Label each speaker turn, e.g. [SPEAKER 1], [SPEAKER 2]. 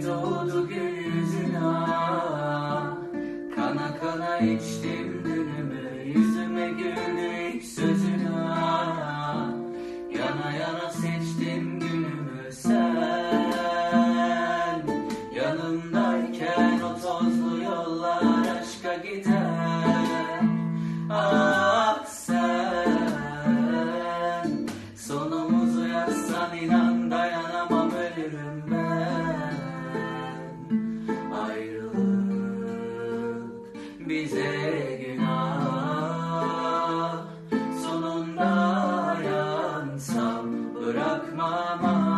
[SPEAKER 1] Doğdu gül yüzün Kana kana içtim dünümü Yüzüme güldü ilk sözün ah Yana yana seçtim günümü sen Yanımdayken o tozlu yollar aşka gider. Ah sen Sonumuzu yazsan inan. bize günah. Sonunda yansam bırakmam.